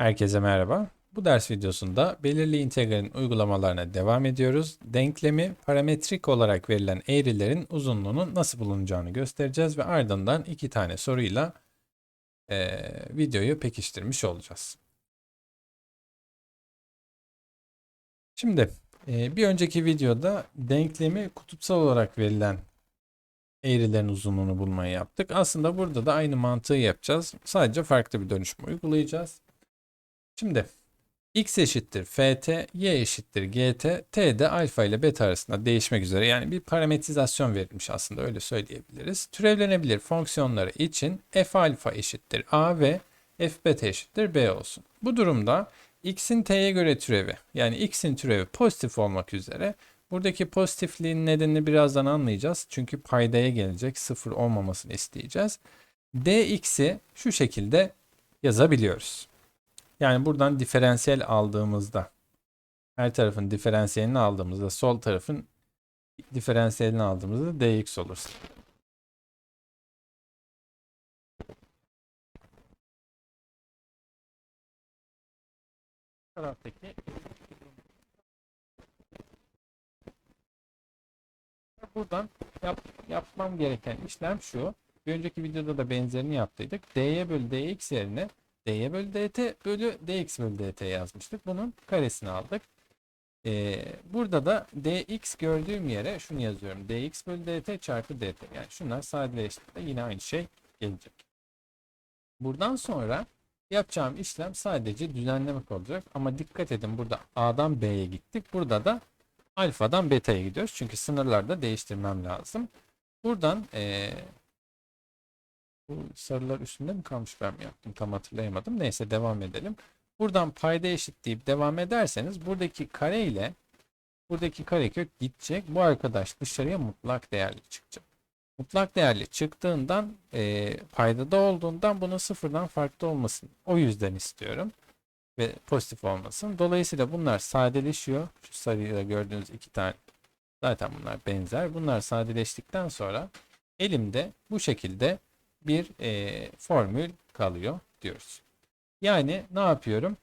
Herkese merhaba. Bu ders videosunda belirli integralin uygulamalarına devam ediyoruz. Denklemi parametrik olarak verilen eğrilerin uzunluğunun nasıl bulunacağını göstereceğiz ve ardından iki tane soruyla eee, videoyu pekiştirmiş olacağız. Şimdi eee, bir önceki videoda denklemi kutupsal olarak verilen eğrilerin uzunluğunu bulmayı yaptık. Aslında burada da aynı mantığı yapacağız. Sadece farklı bir dönüşüm uygulayacağız. Şimdi x eşittir ft, y eşittir gt, t de alfa ile beta arasında değişmek üzere yani bir parametrizasyon verilmiş aslında öyle söyleyebiliriz. Türevlenebilir fonksiyonları için f alfa eşittir a ve f beta eşittir b olsun. Bu durumda x'in t'ye göre türevi yani x'in türevi pozitif olmak üzere buradaki pozitifliğin nedenini birazdan anlayacağız. Çünkü paydaya gelecek sıfır olmamasını isteyeceğiz. dx'i şu şekilde yazabiliyoruz. Yani buradan diferansiyel aldığımızda her tarafın diferansiyelini aldığımızda sol tarafın diferansiyelini aldığımızda dx olur. taraftaki buradan yap, yapmam gereken işlem şu. Bir önceki videoda da benzerini yaptıydık. dy bölü dx yerine dy bölü dt bölü dx bölü dt yazmıştık. Bunun karesini aldık. Ee, burada da dx gördüğüm yere şunu yazıyorum. dx bölü dt çarpı dt. Yani şunlar sadeleştiğinde yine aynı şey gelecek. Buradan sonra yapacağım işlem sadece düzenlemek olacak. Ama dikkat edin burada a'dan b'ye gittik. Burada da alfadan beta'ya gidiyoruz. Çünkü sınırlarda değiştirmem lazım. Buradan ee, bu sarılar üstünde mi kalmış ben mi yaptım tam hatırlayamadım. Neyse devam edelim. Buradan payda eşitleyip devam ederseniz buradaki kare ile buradaki karekök gidecek. Bu arkadaş dışarıya mutlak değerli çıkacak. Mutlak değerli çıktığından e, paydada olduğundan bunun sıfırdan farklı olmasın. O yüzden istiyorum. Ve pozitif olmasın. Dolayısıyla bunlar sadeleşiyor. Şu sarıyla gördüğünüz iki tane zaten bunlar benzer. Bunlar sadeleştikten sonra elimde bu şekilde bir e, formül kalıyor diyoruz. Yani ne yapıyorum?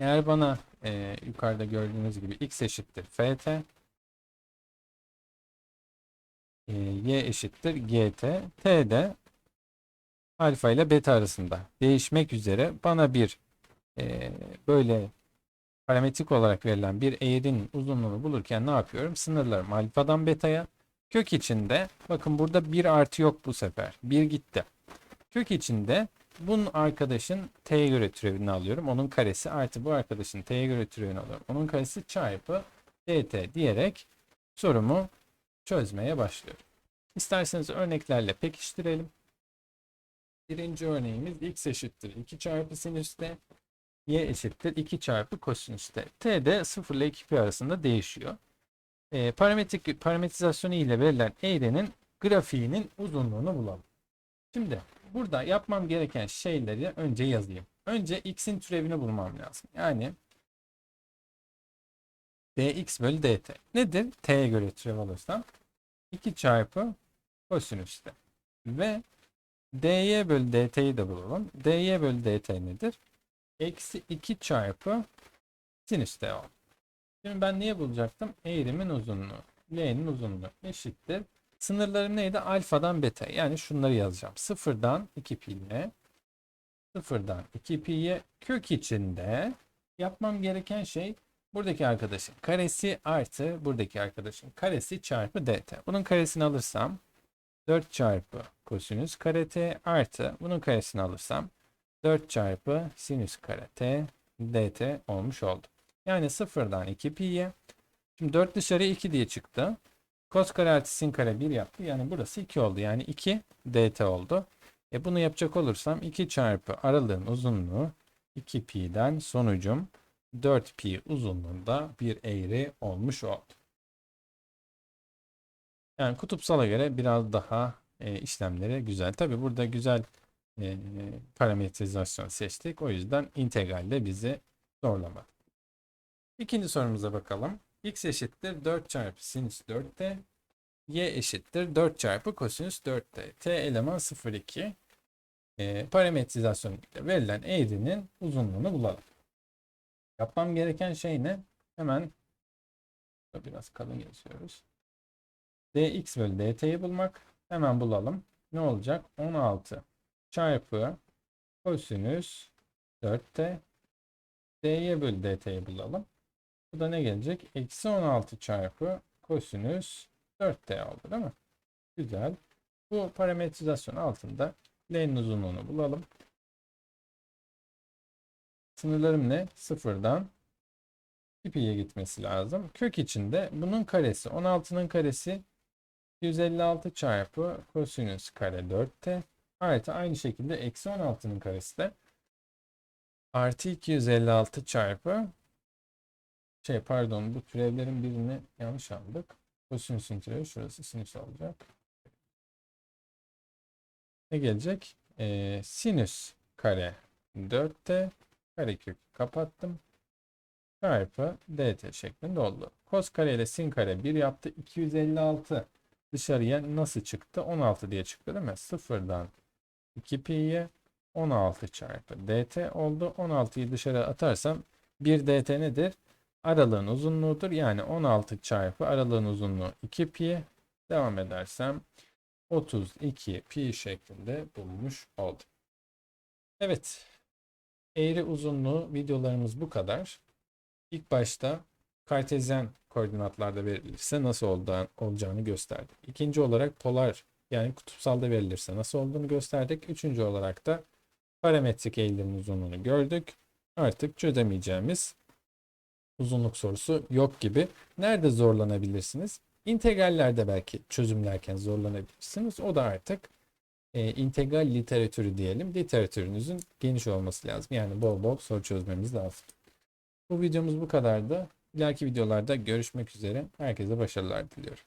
Eğer bana e, yukarıda gördüğünüz gibi x eşittir ft, e, y eşittir gt, t de alfa ile beta arasında değişmek üzere bana bir e, böyle parametrik olarak verilen bir eğrinin uzunluğunu bulurken ne yapıyorum? Sınırlarım alfadan beta'ya. Kök içinde bakın burada bir artı yok bu sefer. Bir gitti. Kök içinde bunun arkadaşın t'ye göre türevini alıyorum. Onun karesi artı bu arkadaşın t'ye göre türevini alıyorum. Onun karesi çarpı dt diyerek sorumu çözmeye başlıyorum. İsterseniz örneklerle pekiştirelim. Birinci örneğimiz x eşittir 2 çarpı sinüs t, y eşittir 2 çarpı kosinüs t. t de 0 ile 2 pi arasında değişiyor. E, parametrik parametrizasyonu ile verilen eğrinin grafiğinin uzunluğunu bulalım. Şimdi burada yapmam gereken şeyleri önce yazayım. Önce x'in türevini bulmam lazım. Yani dx bölü dt. Nedir? t'ye göre türev alırsam 2 çarpı kosinüs t. Ve dy bölü dt'yi de bulalım. dy bölü dt nedir? Eksi 2 çarpı sinüs t oldu. Şimdi ben niye bulacaktım? Eğrimin uzunluğu. L'nin uzunluğu eşittir. Sınırlarım neydi? Alfadan beta. Yani şunları yazacağım. Sıfırdan 2 pi'ye. Sıfırdan 2 pi'ye kök içinde yapmam gereken şey buradaki arkadaşın karesi artı buradaki arkadaşın karesi çarpı dt. Bunun karesini alırsam 4 çarpı kosinüs kare t artı bunun karesini alırsam 4 çarpı sinüs kare t dt olmuş oldu. Yani sıfırdan 2 pi'ye. Şimdi 4 dışarıya 2 diye çıktı. Kos kare artı sin kare 1 yaptı. Yani burası 2 oldu. Yani 2 dt oldu. E bunu yapacak olursam 2 çarpı aralığın uzunluğu 2 pi'den sonucum 4 pi uzunluğunda bir eğri olmuş oldu. Yani kutupsala göre biraz daha e, işlemleri güzel. Tabi burada güzel e, parametrizasyon seçtik. O yüzden integralde bizi zorlamadı. İkinci sorumuza bakalım. x eşittir 4 çarpı sinüs 4t. y eşittir 4 çarpı kosinüs 4t. t eleman 0,2. e, parametrizasyon ile verilen eğrinin uzunluğunu bulalım. Yapmam gereken şey ne? Hemen biraz kalın yazıyoruz. dx bölü dt'yi bulmak. Hemen bulalım. Ne olacak? 16 çarpı kosinüs 4t dy bölü dt'yi bulalım. Bu da ne gelecek? Eksi 16 çarpı kosinüs 4t oldu değil mi? Güzel. Bu parametrizasyon altında l'nin uzunluğunu bulalım. Sınırlarım ne? Sıfırdan 2pi'ye gitmesi lazım. Kök içinde bunun karesi 16'nın karesi 156 çarpı kosinüs kare 4t artı aynı şekilde eksi 16'nın karesi de artı 256 çarpı şey pardon bu türevlerin birini yanlış aldık. Kosinüsün türevi şurası sinüs olacak. Ne gelecek? Ee, sinüs kare 4t karekök kapattım. Çarpı dt şeklinde oldu. Kos kare ile sin kare 1 yaptı. 256 dışarıya nasıl çıktı? 16 diye çıktı değil mi? Sıfırdan 2pi'ye 16 çarpı dt oldu. 16'yı dışarı atarsam 1 dt nedir? Aralığın uzunluğudur. Yani 16 çarpı aralığın uzunluğu 2pi. Devam edersem 32 pi şeklinde bulmuş oldum. Evet. Eğri uzunluğu videolarımız bu kadar. İlk başta kartezyen koordinatlarda verilirse nasıl olda- olacağını gösterdik. İkinci olarak polar yani kutupsalda verilirse nasıl olduğunu gösterdik. Üçüncü olarak da parametrik eğilimin uzunluğunu gördük. Artık çözemeyeceğimiz uzunluk sorusu yok gibi. Nerede zorlanabilirsiniz? İntegrallerde belki çözümlerken zorlanabilirsiniz. O da artık e, integral literatürü diyelim. Literatürünüzün geniş olması lazım. Yani bol bol soru çözmemiz lazım. Bu videomuz bu kadardı. İleriki videolarda görüşmek üzere. Herkese başarılar diliyorum.